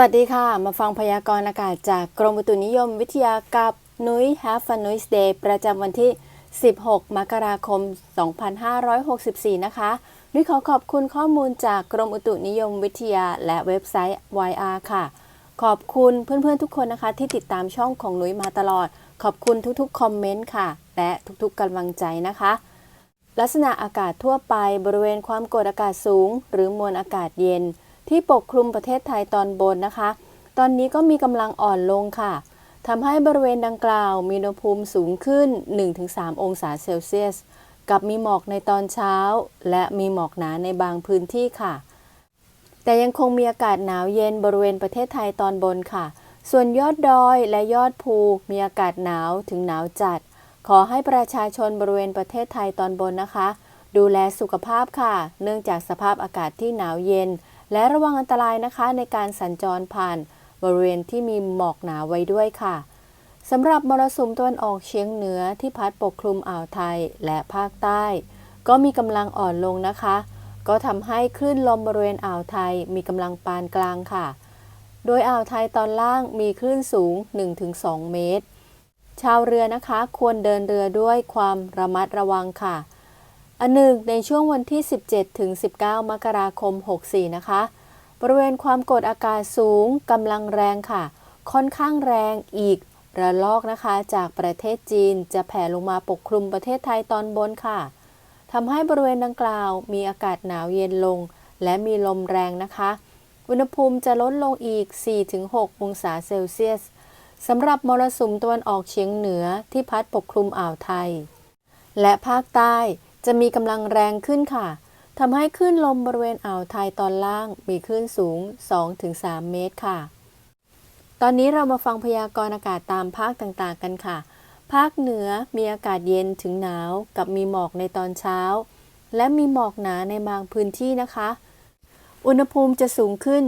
วัสดีค่ะ มาฟังพยากรณ์อากาศจากกรมอุตุนิยมวิทยากับนุ้ย Have a Nice Day ประจำวันที่ 16 มกราคม 2564 นะคะ นุ้ยขอขอบคุณข้อมูลจากกรมอุตุนิยมวิทยาและเว็บไซต์ YR ค่ะ ขอบคุณเพื่อนๆทุกคนนะคะ ที่ติดตามช่องของนุ้ยมาตลอด ขอบคุณทุกๆคอมเมนต์ค่ะ และทุกๆกำลังใจนะคะ ลักษณะอากาศทั่วไปบริเวณความกดอากาศสูง หรือมวลอากาศเย็น ที่ปกคลุมประเทศไทยตอนบนนะคะ ตอนนี้ก็มีกำลังอ่อนลงค่ะทำให้บริเวณดังกล่าวมีอุณหภูมิสูงขึ้น 1-3 องศาเซลเซียส กับมีหมอกในตอนเช้า และมีหมอกหนาในบางพื้นที่ค่ะ แต่ยังคงมีอากาศหนาวเย็นบริเวณประเทศไทยตอนบนค่ะ ส่วนยอดดอยและยอดภูมีอากาศหนาวถึงหนาวจัด ขอให้ประชาชนบริเวณประเทศไทยตอนบนนะคะ ดูแลสุขภาพค่ะ เนื่องจากสภาพอากาศที่หนาวเย็น และระวังอันตรายนะคะในการสัญจรผ่านบริเวณที่มีหมอกหนาไว้ด้วยค่ะสำหรับมรสุมตะวันออกเฉียงเหนือที่พัดปกคลุมอ่าวไทยและภาคใต้ ก็มีกำลังอ่อนลงนะคะ ก็ทำให้คลื่นลมบริเวณอ่าวไทยมีกำลังปานกลางค่ะ โดยอ่าวไทยตอนล่างมีคลื่นสูง 1-2 เมตร ชาวเรือนะคะควรเดินเรือด้วยความระมัดระวังค่ะ อันหนึ่งในช่วงวันที่ 17 ถึง 19 มกราคม 64 นะคะ บริเวณความกดอากาศสูงกำลังแรงค่ะ ค่อนข้างแรงอีกระลอกนะคะ จากประเทศจีนจะแผ่ลงมาปกคลุมประเทศไทยตอนบนค่ะทำให้บริเวณดังกล่าว มีอากาศหนาวเย็นลง และมีลมแรงนะคะ อุณหภูมิจะลดลงอีก 4-6 องศาเซลเซียสสำหรับมรสุมตะวันออกเฉียงเหนือที่พัดปกคลุมอ่าวไทย และภาคใต้ จะมีกำลังแรงขึ้นค่ะทำให้คลื่นลมบริเวณอ่าวไทยตอนล่างมีคลื่นสูง 2-3 เมตรค่ะ ตอนนี้เรามาฟังพยากรณ์อากาศตามภาคต่างๆกันค่ะ ภาคเหนือมีอากาศเย็นถึงหนาวกับมีหมอกในตอนเช้า และมีหมอกหนาในบางพื้นที่นะคะ อุณหภูมิจะสูงขึ้น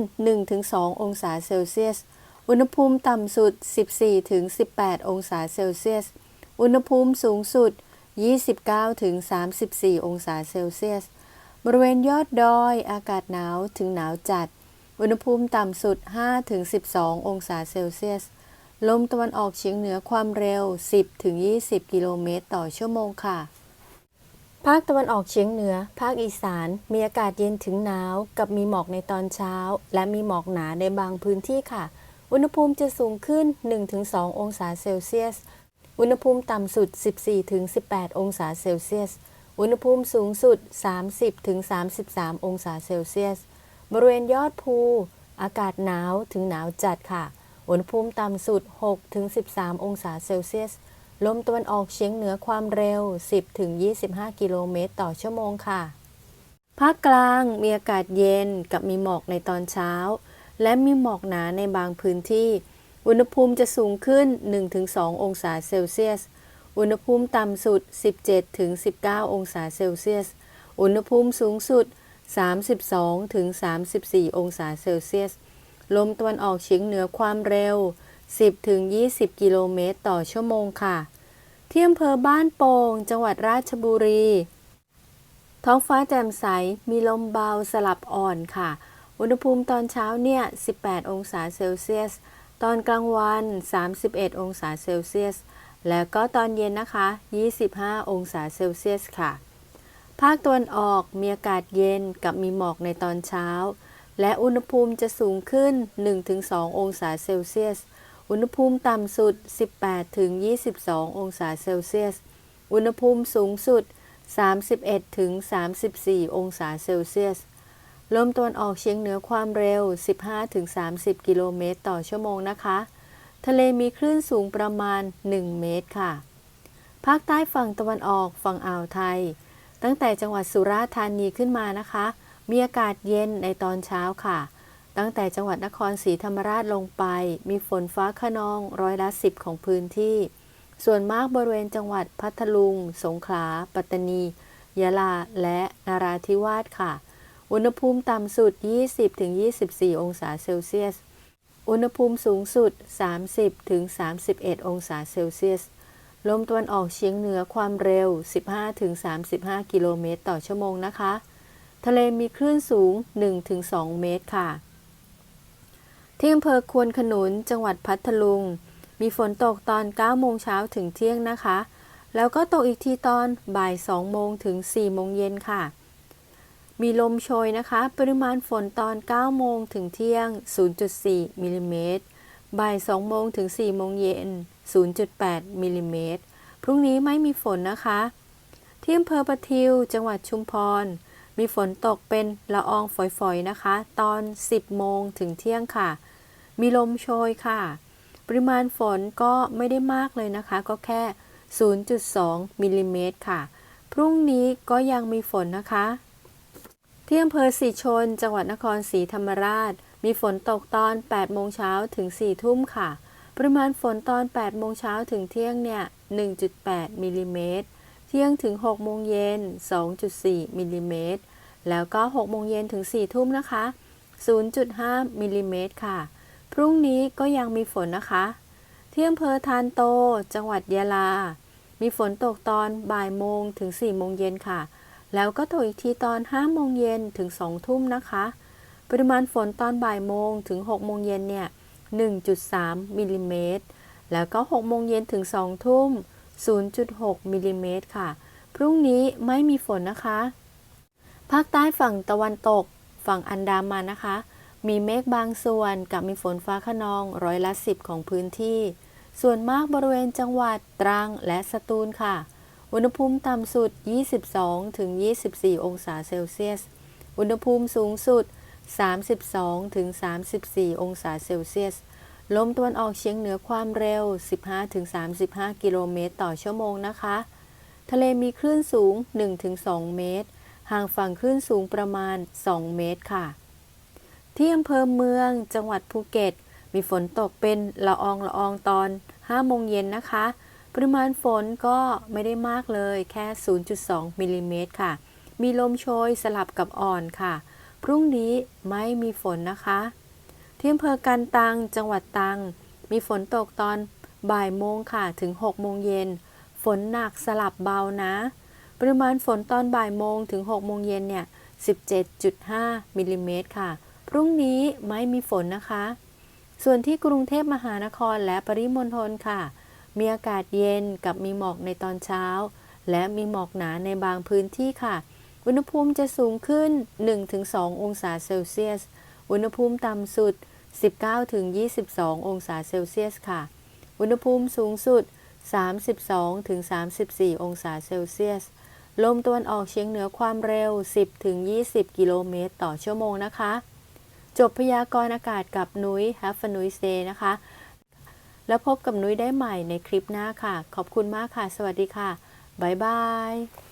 1-2 องศาเซลเซียส อุณหภูมิต่ำสุด 14-18 องศาเซลเซียส อุณหภูมิสูงสุด 29-34องศาเซลเซียส บริเวณยอดดอยอากาศหนาวถึงหนาวจัด อุณหภูมิต่ำสุด 5-12องศาเซลเซียส ลมตะวันออกเฉียงเหนือความเร็ว 10-20กิโลเมตรต่อชั่วโมงค่ะ ภาคตะวันออกเฉียงเหนือ ภาคอีสาน มีอากาศเย็นถึงหนาว กับมีหมอกในตอนเช้า และมีหมอกหนาในบางพื้นที่ค่ะ อุณหภูมิจะสูงขึ้น 1-2 องศาเซลเซียส อุณหภูมิต่ำสุด 14-18 องศาเซลเซียส อุณหภูมิสูงสุด 30-33 องศาเซลเซียส บริเวณยอดภู อากาศหนาวถึงหนาวจัดค่ะ อุณหภูมิต่ำสุด 6-13 องศาเซลเซียส ลมตะวันออกเฉียงเหนือความเร็ว 10-25 กิโลเมตรต่อชั่วโมงค่ะ ภาคกลางมีอากาศเย็นกับมีหมอกในตอนเช้า และมีหมอกหนาในบางพื้นที่ อุณหภูมิจะสูงขึ้น 1-2 องศาเซลเซียส อุณหภูมิต่ำสุด 17-19 องศาเซลเซียส อุณหภูมิสูงสุด 32-34 องศาเซลเซียส ลมตะวันออกเฉียงเหนือความเร็ว 10-20 กิโลเมตรต่อชั่วโมงค่ะ ที่อำเภอบ้านโป่ง จังหวัดราชบุรี ท้องฟ้าแจ่มใส มีลมเบาสลับอ่อนค่ะ อุณหภูมิตอนเช้าเนี่ย 18 องศาเซลเซียส ตอนกลางวัน 31 องศาเซลเซียส แล้วก็ตอนเย็นนะคะ 25 องศาเซลเซียสค่ะ ภาคตะวันออกมีอากาศเย็นกับมีหมอกในตอนเช้า และอุณหภูมิจะสูงขึ้น 1-2 องศาเซลเซียส อุณหภูมิต่ำสุด 18-22 องศาเซลเซียส อุณหภูมิสูงสุด 31-34 องศาเซลเซียส ลมตะวันออกเฉียงเหนือความเร็ว 15-30 กิโลเมตรต่อชั่วโมงนะคะ ทะเลมีคลื่นสูงประมาณ 1 เมตรค่ะ ภาคใต้ฝั่งตะวันออกฝั่งอ่าวไทย ตั้งแต่จังหวัดสุราษฎร์ธานีขึ้นมานะคะ มีอากาศเย็นในตอนเช้าค่ะ ตั้งแต่จังหวัดนครศรีธรรมราชลงไป มีฝนฟ้าขนองร้อยละสิบของพื้นที่ ส่วนมากบริเวณจังหวัดพัทลุง สงขลา ปัตตานี ยะลา และนาราธิวาสค่ะ อุณหภูมิต่ำสุด 20-24 องศาเซลเซียส อุณหภูมิสูงสุด 30-31 องศาเซลเซียส ลมตะวันออกเฉียงเหนือความเร็ว 15-35 กิโลเมตรต่อชั่วโมงนะคะ ทะเลมีคลื่นสูง 1-2 เมตรค่ะ ที่อำเภอควนขนุน จังหวัดพัทลุง มีฝนตกตอน 9 โมงเช้าถึงเที่ยงนะคะ แล้วก็ตกอีกทีตอนบ่าย 2 โมงถึง 4 โมงเย็นค่ะ มีลมโชยนะคะ ปริมาณฝนตอน 9 โมงถึงเที่ยง 0.4มิลลิเมตร บ่าย 2 โมงถึง 4 โมงเย็น 0.8มิลลิเมตร พรุ่งนี้ไม่มีฝนนะคะ ที่อำเภอประทิว จังหวัดชุมพร มีฝนตกเป็นละอองฝอยๆนะคะ ตอน 10 โมงถึงเที่ยงค่ะ มีลมโชยค่ะ ปริมาณฝนก็ไม่ได้มากเลยนะคะ ก็แค่ 0.2มิลลิเมตรค่ะ พรุ่งนี้ก็ยังมีฝนนะคะ ที่อำเภอสีชน จังหวัดนครศรีธรรมราช มีฝนตกตอน 8 โมงเช้าถึง 4 ทุ่มค่ะ ปริมาณฝนตอน 8 โมงเช้าถึงเที่ยงเนี่ย 1.8 มิลลิเมตร เที่ยงถึง 6 โมงเย็น 2.4 มิลลิเมตร แล้วก็ 6 โมงเย็นถึง 4 ทุ่มนะคะ 0.5 มิลลิเมตรค่ะ พรุ่งนี้ก็ยังมีฝนนะคะ ที่อำเภอทานโต จังหวัดยะลา มีฝนตกตอนบ่ายโมงถึง 4 โมงเย็นค่ะ แล้วก็ตกอีกทีตอน5โมงเย็นถึง2ทุ่มนะคะ ปริมาณฝนตอนบ่ายโมงถึง6โมงเย็นเนี่ย 1.3มิลลิเมตร แล้วก็6โมงเย็นถึง2ทุ่ม 0.6มิลลิเมตรค่ะ พรุ่งนี้ไม่มีฝนนะคะ ภาคใต้ฝั่งตะวันตก ฝั่งอันดามันนะคะ มีเมฆบางส่วนกับมีฝนฟ้าขนองร้อยละ 10 ของพื้นที่ ส่วนมากบริเวณจังหวัดตรังและสตูลค่ะ อุณหภูมิต่ำสุด 22 ถึง 24 องศาเซลเซียส อุณหภูมิสูงสุด 32 ถึง 34 องศาเซลเซียส ลมตะวันออกเฉียงเหนือความเร็ว 15 ถึง 35 กิโลเมตรต่อชั่วโมงนะคะ ทะเลมีคลื่นสูง 1 ถึง 2 เมตร ห่างฝั่งคลื่นสูงประมาณ 2 เมตรค่ะ ที่อำเภอเมือง จังหวัดภูเก็ต มีฝนตกเป็นละอองละอองตอน 5 โมงเย็นนะคะ ปริมาณฝนก็ไม่ได้มากเลยแค่ 0.2มิลลิเมตรค่ะ มีลมโชยสลับกับอ่อนค่ะ พรุ่งนี้ไม่มีฝนนะคะที่อำเภอกันตังจังหวัดตัง มีฝนตกตอนบ่ายโมงค่ะถึง 6 โมงเย็น ฝนหนักสลับเบานะ ปริมาณฝนตอนบ่ายโมงถึง 6 โมงเย็นเนี่ย 17.5มิลลิเมตรค่ะ พรุ่งนี้ไม่มีฝนนะคะ ส่วนที่กรุงเทพมหานครและปริมณฑลค่ะ มีอากาศเย็นกับมีหมอกในตอนเช้า และมีหมอกหนาในบางพื้นที่ค่ะ อุณหภูมิจะสูงขึ้น 1-2 องศาเซลเซียส อุณหภูมิต่ำสุด 19-22 องศาเซลเซียสค่ะ อุณหภูมิสูงสุด 32-34 องศาเซลเซียส ลมตะวันออกเฉียงเหนือความเร็ว 10-20 กิโลเมตรต่อชั่วโมงนะคะ จบพยากรณ์อากาศกับนุ้ย Have a nice day นะคะ แล้วพบกับนุ้ยได้ใหม่ในคลิปหน้าค่ะ ขอบคุณมากค่ะ สวัสดีค่ะ บ๊ายบาย